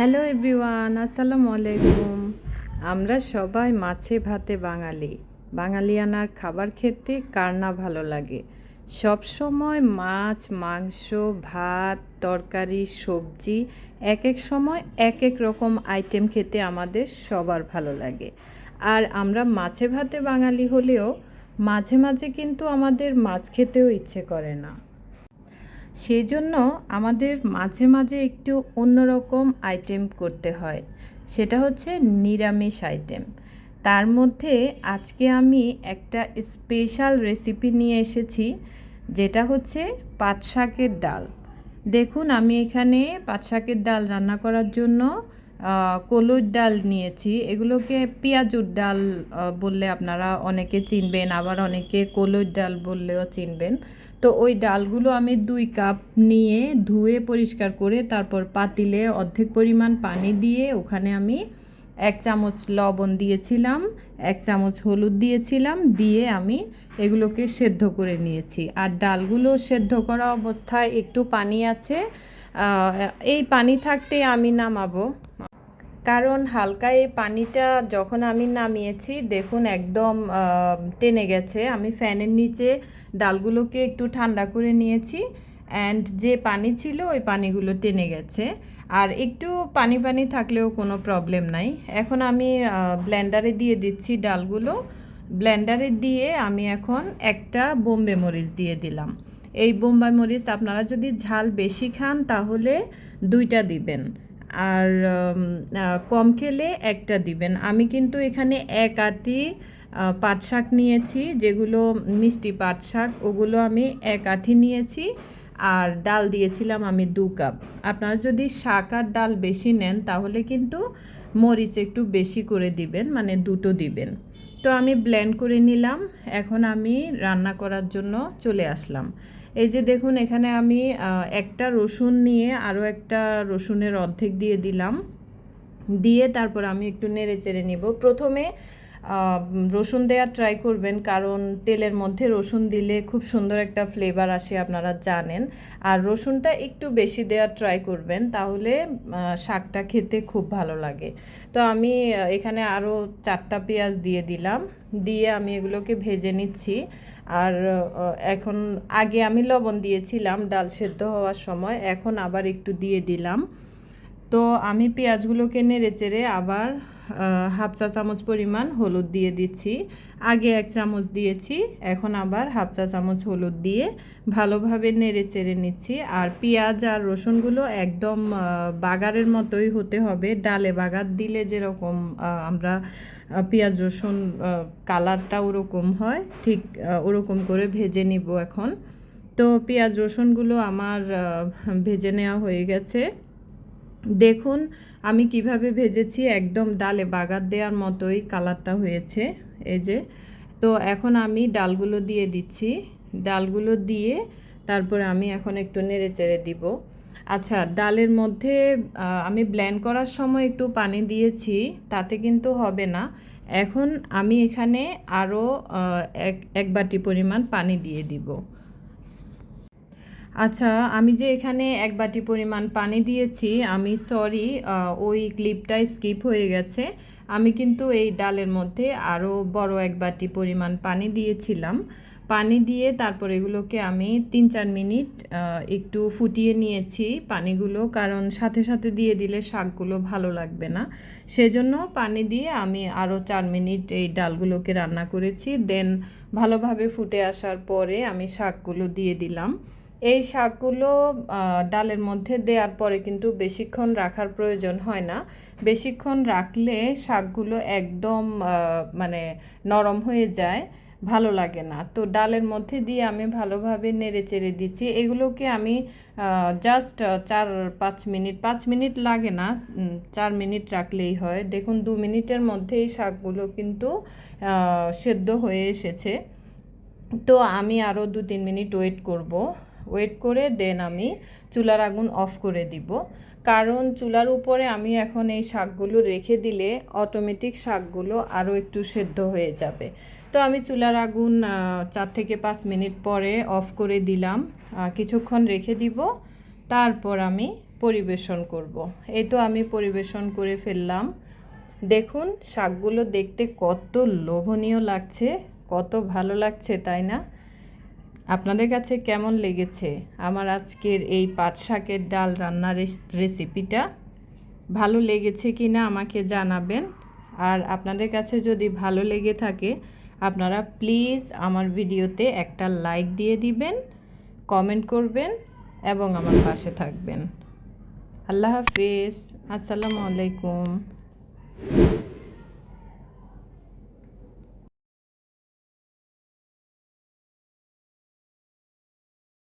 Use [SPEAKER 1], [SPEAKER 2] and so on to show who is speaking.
[SPEAKER 1] Hello everyone আসসালামু আলাইকুম আমরা সবাই মাছে ভাতে বাঙালি। বাঙালিয়ানার খাবার খেতে কার না ভালো লাগে? সব সময় মাছ, মাংস, ভাত, তরকারি, সবজি এক এক সময় এক এক রকম আইটেম খেতে আমাদের সবার ভালো লাগে। আর আমরা মাছে ভাতে বাঙালি হলেও মাঝে মাঝে কিন্তু আমাদের মাছ খেতেও ইচ্ছে করে না। সেজন্য আমাদের মাঝে মাঝে একটু অন্যরকম আইটেম করতে হয়। সেটা হচ্ছে নিরামিষ আইটেম তার মধ্যে আজকে আমি একটা স্পেশাল রেসিপি নিয়ে এসেছি, যেটা হচ্ছে পাট শাকের ডাল। দেখুন, আমি এখানে পাট শাকের ডাল রান্না করার জন্য কলুর ডাল নিয়েছি। এগুলোকে পেঁয়াজুর ডাল বললে আপনারা অনেকে চিনবেন, আবার অনেকে কলুর ডাল বললেও চিনবেন। তো ওই ডালগুলো আমি দুই কাপ নিয়ে ধুয়ে পরিষ্কার করে তারপর পাতিলে অর্ধেক পরিমাণ পানি দিয়ে ওখানে আমি এক চামচ লবণ দিয়েছিলাম, এক চামচ হলুদ দিয়েছিলাম, দিয়ে আমি এগুলোকে সেদ্ধ করে নিয়েছি। আর ডালগুলো সেদ্ধ করা অবস্থায় একটু পানি আছে। এই পানি থাকতে আমি নামাবো। কারণ হালকা এই পানিটা যখন আমি নামিয়েছি, দেখুন একদম টেনে গেছে। আমি ফ্যানের নিচে ডালগুলোকে একটু ঠান্ডা করে নিয়েছি অ্যান্ড যে পানি ছিল ওই পানিগুলো টেনে গেছে। আর একটু পানি পানি থাকলেও কোনো প্রবলেম নাই। এখন আমি ব্লেন্ডারে দিয়ে দিচ্ছি ডালগুলো। ব্লেন্ডারে দিয়ে আমি এখন একটা বোম্বে মরিচ দিয়ে দিলাম। এই বোম্বাই মরিচ আপনারা যদি ঝাল বেশি খান তাহলে দুইটা দিবেন। আর কম খেলে একটা দিবেন। আমি কিন্তু এখানে এক আটি পাট শাক নিয়েছি, যেগুলো মিষ্টি পাট শাক, ওগুলো আমি এক আঠি নিয়েছি। আর ডাল দিয়েছিলাম আমি দু কাপ। আপনারা যদি শাক আর ডাল বেশি নেন, তাহলে কিন্তু মরিচ একটু বেশি করে দিবেন মানে দুটো দিবেন। তো আমি ব্লেন্ড করে নিলাম। এখন আমি রান্না করার জন্য চলে আসলাম। এই যে দেখুন, এখানে আমি একটা রসুন নিয়ে আরও একটা রসুনের অর্ধেক দিয়ে দিলাম। দিয়ে তারপর আমি একটু নেড়ে চেড়ে নিব। প্রথমে রসুন দেওয়ার ট্রাই করবেন, কারণ তেলের মধ্যে রসুন দিলে খুব সুন্দর একটা ফ্লেভার আসে, আপনারা জানেন। আর রসুনটা একটু বেশি দেওয়ার ট্রাই করবেন, তাহলে শাকটা খেতে খুব ভালো লাগে। তো আমি এখানে আরও চারটা পেঁয়াজ দিয়ে দিলাম, দিয়ে আমি এগুলোকে ভেজে নিচ্ছি। আর এখন আগে আমি লবণ দিয়েছিলাম, ডাল সেদ্ধ হওয়ার সময়, এখন আবার একটু দিয়ে দিলাম। তো আমি পেঁয়াজগুলোকে নেড়ে চেড়ে আবার হাফ চা চামচ পরিমাণ হলুদ দিয়ে দিচ্ছি। আগে এক চামচ দিয়েছি, এখন আবার হাফ চা চামচ হলুদ দিয়ে ভালোভাবে নেড়ে চেড়ে নিচ্ছি। আর পেঁয়াজ আর রসুনগুলো একদম বাগারের মতোই হতে হবে। ডালে বাগার দিলে যেরকম আমরা পেঁয়াজ, রসুন কালারটা ওরকম হয়, ঠিক ওরকম করে ভেজে নিব এখন। তো পেঁয়াজ, রসুনগুলো আমার ভেজে নেওয়া হয়ে গেছে। দেখুন, আমি কীভাবে ভেজেছি, একদম ডালে বাগার দেওয়ার মতোই কালারটা হয়েছে, এই যে। তো এখন আমি ডালগুলো দিয়ে দিচ্ছি। ডালগুলো দিয়ে তারপরে আমি এখন একটু নেড়ে চেড়ে দিব। আচ্ছা ডালের মধ্যে আমি ব্লেন্ড করার সময় একটু পানি দিয়েছি, তাতে কিন্তু হবে না। এখন আমি এখানে আরও এক এক বাটি পরিমাণ পানি দিয়ে দিব। আচ্ছা আমি যে এখানে এক বাটি পরিমাণ পানি দিয়েছি, আমি সরি ওই ক্লিপটা স্কিপ হয়ে গেছে। আমি কিন্তু এই ডালের মধ্যে আরও বড় এক বাটি পরিমাণ পানি দিয়েছিলাম। পানি দিয়ে তারপর এগুলোকে আমি তিন চার মিনিট একটু ফুটিয়ে নিয়েছি পানিগুলো, কারণ সাথে সাথে দিয়ে দিলে শাকগুলো ভালো লাগবে না। সেজন্য পানি দিয়ে আমি আরও চার মিনিট এই ডালগুলোকে রান্না করেছি। দেন ভালোভাবে ফুটে আসার পরে আমি শাকগুলো দিয়ে দিলাম। এই শাকগুলো ডালের মধ্যে দেওয়ার পরে কিন্তু বেশিক্ষণ রাখার প্রয়োজন হয় না। বেশিক্ষণ রাখলে শাকগুলো একদম মানে নরম হয়ে যায়, ভালো লাগে না। তো ডালের মধ্যে দিয়ে আমি ভালোভাবে নেড়ে চেড়ে দিচ্ছি। এগুলোকে আমি জাস্ট চার, পাঁচ মিনিট পাঁচ মিনিট লাগে না চার মিনিট রাখলেই হয়। দেখুন, দু মিনিটের মধ্যেই শাকগুলো কিন্তু সেদ্ধ হয়ে এসেছে। তো আমি আরও দু, তিন মিনিট ওয়েট করব। ওয়েট করে দেন আমি চুলার আগুন অফ করে দিব। কারণ চুলার উপরে আমি এখন এই শাকগুলো রেখে দিলে অটোমেটিক শাকগুলো আরও একটু সেদ্ধ হয়ে যাবে। তো আমি চুলার আগুন চার থেকে পাঁচ মিনিট পরে অফ করে দিলাম। কিছুক্ষণ রেখে দিব। তারপর আমি পরিবেশন করব। এই তো আমি পরিবেশন করে ফেললাম। দেখুন, শাকগুলো দেখতে কত লোভনীয় লাগছে, কত ভালো লাগছে, তাই না? আপনাদের কাছে কেমন লেগেছে আমার আজকের এই পাট শাকের ডাল রান্নার রেসিপিটা? ভালো লেগেছে কি না আমাকে জানাবেন। আর আপনাদের কাছে যদি ভালো লেগে থাকে, আপনারা প্লিজ আমার ভিডিওতে একটা লাইক দিয়ে দিবেন, কমেন্ট করবেন এবং আমার পাশে থাকবেন। আল্লাহ হাফিজ। আসসালামু আলাইকুম।